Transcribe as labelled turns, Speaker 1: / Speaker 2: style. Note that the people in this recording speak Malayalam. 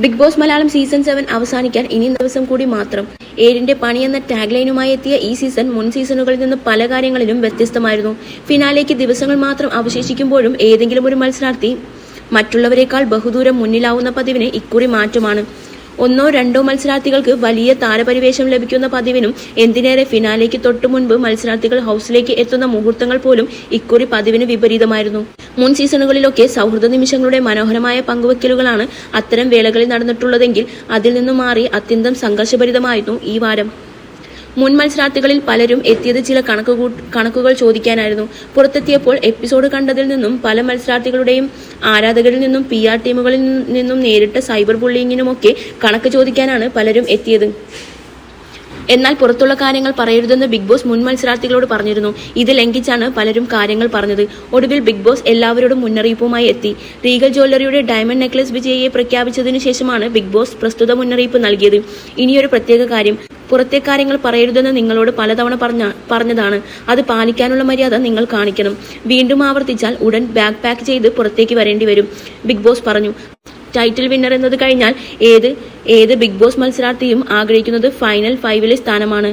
Speaker 1: Big Boss Malayalam season seven അവസാനിക്കാൻ ഇനി ദിവസം കൂടി മാത്രം. ഏഴിന്റെ പണി എന്ന ടാഗ് ലൈനുമായി എത്തിയ ഈ സീസൺ മുൻ സീസണുകളിൽ നിന്ന് പല കാര്യങ്ങളിലും വ്യത്യസ്തമായിരുന്നു. ഫിനാലേക്ക് ദിവസങ്ങൾ മാത്രം അവശേഷിക്കുമ്പോഴും ഏതെങ്കിലും ഒരു മത്സരാർത്ഥി മറ്റുള്ളവരെക്കാൾ ബഹുദൂരം മുന്നിലാവുന്ന പതിവിന് ഇക്കുറി മാറ്റമാണ്. ഒന്നോ രണ്ടോ മത്സരാർത്ഥികൾക്ക് വലിയ താരപരിവേഷം ലഭിക്കുന്ന പതിവിനും എന്തിനേറെ ഫിനാലേക്ക് തൊട്ടു മുൻപ് മത്സരാർത്ഥികൾ ഹൗസിലേക്ക് എത്തുന്ന മുഹൂർത്തങ്ങൾ പോലും ഇക്കുറി പതിവിന് വിപരീതമായിരുന്നു. മുൻ സീസണുകളിലൊക്കെ സൗഹൃദ നിമിഷങ്ങളുടെ മനോഹരമായ പങ്കുവയ്ക്കലുകളാണ് അത്തരം വേളകളിൽ നടന്നിട്ടുള്ളതെങ്കിൽ അതിൽ നിന്നും മാറി അത്യന്തം സംഘർഷഭരിതമായിരുന്നു ഈ വാരം. മുൻ മത്സരാർത്ഥികളിൽ പലരും എത്തിയത് ചില കണക്കുകൂ കണക്കുകൾ ചോദിക്കാനായിരുന്നു. പുറത്തെത്തിയപ്പോൾ എപ്പിസോഡ് കണ്ടതിൽ നിന്നും പല മത്സരാർത്ഥികളുടെയും ആരാധകരിൽ നിന്നും പി ആർ ടീമുകളിൽ നിന്നും നേരിട്ട സൈബർ ബുള്ളിങ്ങിനുമൊക്കെ കണക്ക് ചോദിക്കാനാണ് പലരും എത്തിയത്. എന്നാൽ പുറത്തുള്ള കാര്യങ്ങൾ പറയരുതെന്ന് ബിഗ് ബോസ് മുൻ മത്സരാർത്ഥികളോട് പറഞ്ഞിരുന്നു. ഇത് ലംഘിച്ചാണ് പലരും കാര്യങ്ങൾ പറഞ്ഞത്. ഒടുവിൽ ബിഗ് ബോസ് എല്ലാവരോടും മുന്നറിയിപ്പുമായി എത്തി. റീഗൽ ജ്വല്ലറിയുടെ ഡയമണ്ട് നെക്ലസ് വിജയയെ പ്രഖ്യാപിച്ചതിനു ശേഷമാണ് ബിഗ് ബോസ് പ്രസ്തുത മുന്നറിയിപ്പ് നൽകിയത്. ഇനിയൊരു പ്രത്യേക കാര്യം. പുറത്തെ കാര്യങ്ങൾ പറയരുതെന്ന് നിങ്ങളോട് പലതവണ പറഞ്ഞ പറഞ്ഞതാണ്. അത് പാലിക്കാനുള്ള മര്യാദ നിങ്ങൾ കാണിക്കണം. വീണ്ടും ആവർത്തിച്ചാൽ ഉടൻ ബാക്ക് പാക്ക് ചെയ്ത് പുറത്തേക്ക് വരേണ്ടി വരും. ബിഗ് ബോസ് പറഞ്ഞു. ടൈറ്റിൽ വിന്നർ എന്നത് കഴിഞ്ഞാൽ ഏത് ഏത് ബിഗ് ബോസ് മത്സരാർത്ഥിയും ആഗ്രഹിക്കുന്നത് ഫൈനൽ ഫൈവിലെ സ്ഥാനമാണ്.